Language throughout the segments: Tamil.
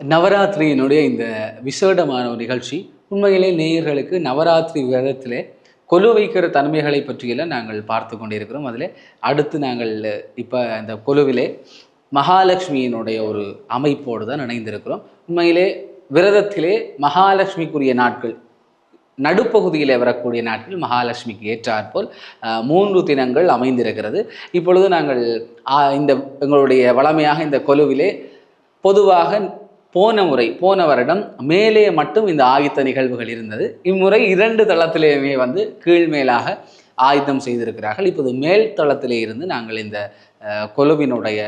நவராத்திரியினுடைய இந்த விசேடமான ஒரு நிகழ்ச்சி உண்மையிலே நேயர்களுக்கு நவராத்திரி விரதத்திலே கொலு வைக்கிற தன்மைகளை பற்றியெல்லாம் நாங்கள் பார்த்து கொண்டிருக்கிறோம். அதில் அடுத்து நாங்கள் இப்போ இந்த கொலுவிலே மகாலட்சுமியினுடைய ஒரு அமைப்போடு தான் இணைந்திருக்கிறோம். உண்மையிலே விரதத்திலே மகாலட்சுமிக்குரிய நாட்கள் நடுப்பகுதியில் வரக்கூடிய நாட்கள் மகாலட்சுமிக்கு ஏற்றாற்போல் மூன்று தினங்கள் அமைந்திருக்கிறது. இப்பொழுது நாங்கள் ஆ, இந்த எங்களுடைய வளமையாக இந்த கொலுவிலே பொதுவாக போன முறை போன வருடம் மேலே மட்டும் இந்த ஆயுத்த நிகழ்வுகள் இருந்தது. இம்முறை இரண்டு தளத்திலேயுமே வந்து கீழ்மேலாக ஆயுதம் செய்திருக்கிறார்கள். இப்போது மேல் தளத்திலே இருந்து நாங்கள் இந்த கொலுவினுடைய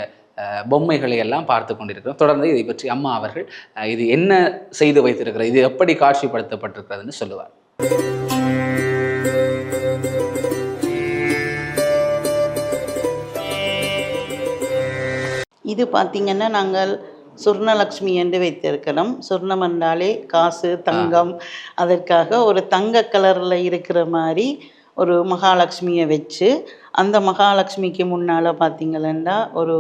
பொம்மைகளை எல்லாம் பார்த்து கொண்டிருக்கிறோம். தொடர்ந்து இதை பற்றி அம்மா அவர்கள் இது என்ன செய்து வைத்திருக்கிறது இது எப்படி காட்சிப்படுத்தப்பட்டிருக்கிறதுன்னு சொல்லுவார். இது பார்த்திங்கன்னா நாங்கள் சுர்ணலக்ஷ்மி என்று வைத்திருக்கிறோம். சுர்ணம் என்றாலே காசு தங்கம். அதற்காக ஒரு தங்க கலரில் இருக்கிற மாதிரி ஒரு மகாலட்சுமியை வச்சு அந்த மகாலட்சுமிக்கு முன்னால் பார்த்திங்கன்னா ஒரு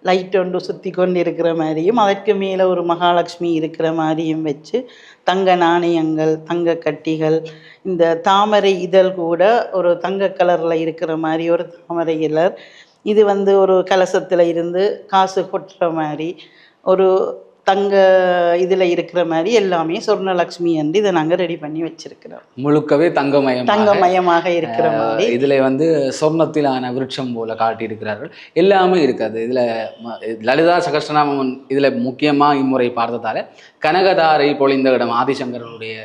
லைட் ஒன்று சுற்றி கொண்டு இருக்கிற மாதிரியும் அதற்கு மேலே ஒரு மகாலட்சுமி இருக்கிற மாதிரியும் வச்சு தங்க நாணயங்கள் தங்க கட்டிகள் இந்த தாமரை இதழ் கூட ஒரு தங்க கலரில் இருக்கிற மாதிரி ஒரு தாமரை இதழ். இது வந்து ஒரு கலசத்தில் இருந்து காசு கொட்டுற மாதிரி ஒரு தங்க இதில் இருக்கிற மாதிரி எல்லாமே சொர்ணலக்ஷ்மி என்று இதை நாங்கள் ரெடி பண்ணி வச்சிருக்கிறோம். முழுக்கவே தங்கமயம் தங்கமயமாக இருக்கிற மாதிரி. இதுல வந்து சொர்ணத்திலான விருட்சம் போல காட்டியிருக்கிறார்கள். எல்லாமே இருக்காது. இதுல லலிதா சகஸ்ரநாமம் இதுல முக்கியமா இம்முறை பார்த்ததால கனகதாரை பொழிந்த இடம் ஆதிசங்கரனுடைய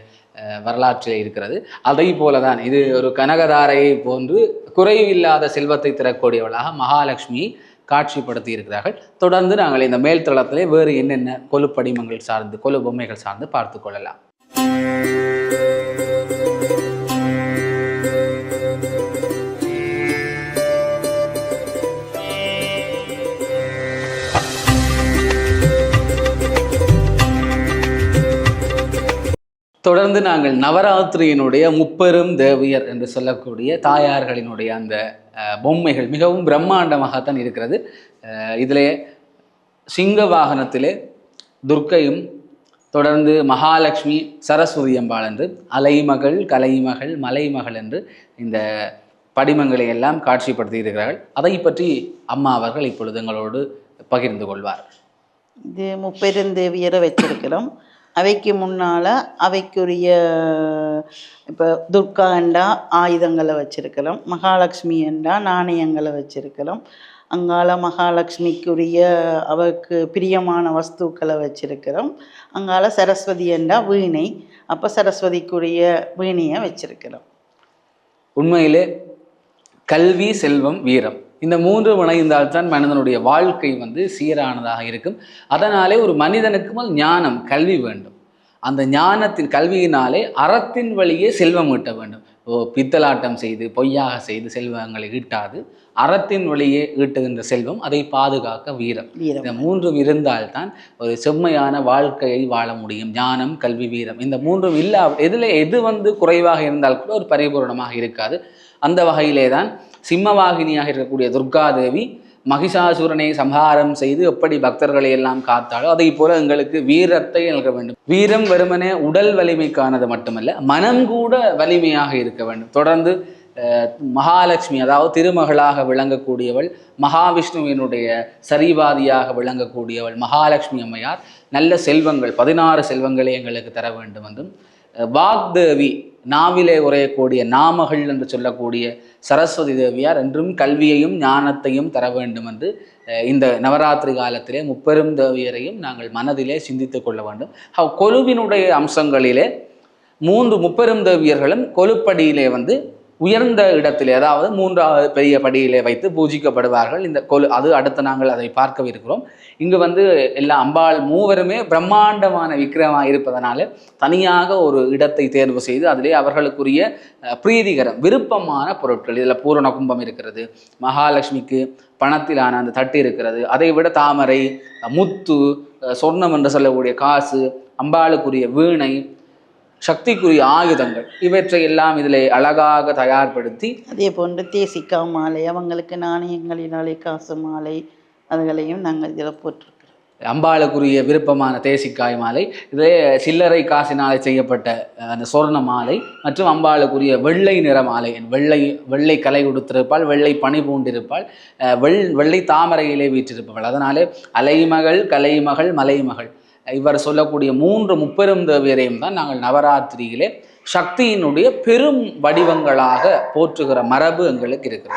வரலாற்றில் இருக்கிறது. அதை போலதான் இது ஒரு கனகதாரையை போன்று குறைவில்லாத செல்வத்தை தரக்கூடியவளாக மகாலட்சுமி காட்சிப்படுத்தி இருக்கிறார்கள் தொடர்ந்து நாங்கள் இந்த மேல் தளத்திலே வேறு என்னென்ன கொலு படிமங்கள் சார்ந்து கொலு பொம்மைகள் சார்ந்து பார்த்து கொள்ளலாம். தொடர்ந்து நாங்கள் நவராத்திரியினுடைய முப்பெரும் தேவியர் என்று சொல்லக்கூடிய தாயார்களினுடைய அந்த பொம்மைகள் மிகவும் பிரம்மாண்டமாகத்தான் இருக்கிறது. இதிலே சிங்க வாகனத்திலே துர்க்கையும் தொடர்ந்து மகாலட்சுமி சரஸ்வதி அம்பாள் என்று அலைமகள் கலைமகள் மலைமகள் என்று இந்த படிமங்களை எல்லாம் காட்சிப்படுத்தி இருக்கிறார்கள் அதை பற்றி அம்மா அவர்கள் இப்பொழுது எங்களோடு பகிர்ந்து கொள்வார் இது முப்பெருந்தேவியரை வச்சிருக்கிறோம். அவைக்கு முன்னால் அவைக்குரிய இப்போ துர்கா என்றா ஆயுதங்களை வச்சுருக்கிறோம் மகாலட்சுமி என்றா நாணயங்களை வச்சுருக்கிறோம் அங்கால மகாலட்சுமிக்குரிய அவருக்கு பிரியமான வஸ்துக்களை வச்சுருக்கிறோம் அங்கால சரஸ்வதி என்றா வீணை அப்போ சரஸ்வதிக்குரிய வீணையை வச்சுருக்கிறோம் உண்மையிலே கல்வி செல்வம் வீரம். இந்த மூன்று இணைந்தால்தான் மனிதனுடைய வாழ்க்கை வந்து சீரானதாக இருக்கும். அதனாலே ஒரு மனிதனுக்கு முதல் ஞானம் கல்வி வேண்டும். அந்த ஞானத்தின் கல்வியினாலே அறத்தின் வழியே செல்வம் ஈட்ட வேண்டும். பித்தலாட்டம் செய்து பொய்யாக செய்து செல்வங்களை ஈட்டாது அறத்தின் வழியே ஈட்டுகின்ற செல்வம் அதை பாதுகாக்க வீரம். வீரம். இந்த மூன்றும் இருந்தால்தான் ஒரு செம்மையான வாழ்க்கையை வாழ முடியும். ஞானம் கல்வி வீரம். இந்த மூன்றும் இல்லா எதில் எது வந்து குறைவாக இருந்தால் கூட ஒரு பரிபூரணமாக இருக்காது. அந்த வகையிலே தான் சிம்மவாகினியாக இருக்கக்கூடிய துர்காதேவி மகிஷாசுரனை சம்ஹாரம் செய்து எப்படி பக்தர்களை எல்லாம் காத்தாலோ அதை போல எங்களுக்கு வீரத்தை நல்க வேண்டும். வீரம் வெறுமனே உடல் வலிமைக்கானது மட்டுமல்ல மனம் கூட வலிமையாக இருக்க வேண்டும். தொடர்ந்து மகாலட்சுமி அதாவது திருமகளாக விளங்கக்கூடியவள் மகாவிஷ்ணுவினுடைய சரிவாதியாக விளங்கக்கூடியவள் மகாலட்சுமி அம்மையார் நல்ல செல்வங்கள் பதினாறு செல்வங்களை எங்களுக்கு தர வேண்டும் என்றும் வாக்தேவி நாவிலே உரையக்கூடிய நாமகள் என்று சொல்லக்கூடிய சரஸ்வதி தேவியார் என்றும் கல்வியையும் ஞானத்தையும் தர வேண்டும் என்று இந்த நவராத்திரி காலத்திலே முப்பெரும் தேவியரையும் நாங்கள் மனதிலே சிந்தித்து கொள்ள வேண்டும். கொலுவினுடைய அம்சங்களிலே மூன்று முப்பெரும் தேவியர்களும் கொலுப்படியிலே வந்து உயர்ந்த இடத்திலே அதாவது மூன்றாவது பெரிய படியிலே வைத்து பூஜிக்கப்படுவார்கள். இந்த கொலு அது அடுத்து நாங்கள் அதை பார்க்கவிருக்கிறோம். இங்கு வந்து எல்லா அம்பாள் மூவருமே பிரம்மாண்டமான விக்கிரமாக இருப்பதனால தனியாக ஒரு இடத்தை தேர்வு செய்து அதிலே அவர்களுக்குரிய பிரீதிகரம் விருப்பமான பொருட்கள் இதில் பூரண கும்பம் இருக்கிறது மகாலட்சுமிக்கு பணத்திலான அந்த தட்டு இருக்கிறது அதை விட தாமரை முத்து சொர்ணம் என்று சொல்லக்கூடிய காசு அம்பாளுக்குரிய வீணை சக்திக்குரிய ஆயுதங்கள். இவற்றை எல்லாம் இதில் அழகாக தயார்படுத்தி அதே போன்று தேசிக்கா மாலை அவங்களுக்கு நாணயங்களினாலே காசு மாலை அதுகளையும் நாங்கள் இதில் போட்டிருக்கிறோம். அம்பாளுக்குரிய விருப்பமான தேசிக்காய் மாலை இதே சில்லறை காசினாலே செய்யப்பட்ட அந்த சொர்ண மாலை மற்றும் அம்பாளுக்குரிய வெள்ளை நிற மாலை வெள்ளை வெள்ளை கலை கொடுத்திருப்பாள் வெள்ளை பனி பூண்டிருப்பாள் வெள் வெள்ளை தாமரையிலே வீற்றிருப்பவள். அதனாலே அலைமகள் கலைமகள் மலைமகள். இவர் சொல்லக்கூடிய மூன்று முப்பெரும் தேவியரையும் தான் நாங்கள் நவராத்திரியிலே சக்தியினுடைய பெரும் வடிவங்களாக போற்றுகிற மரபு எங்களுக்கு இருக்கிறது.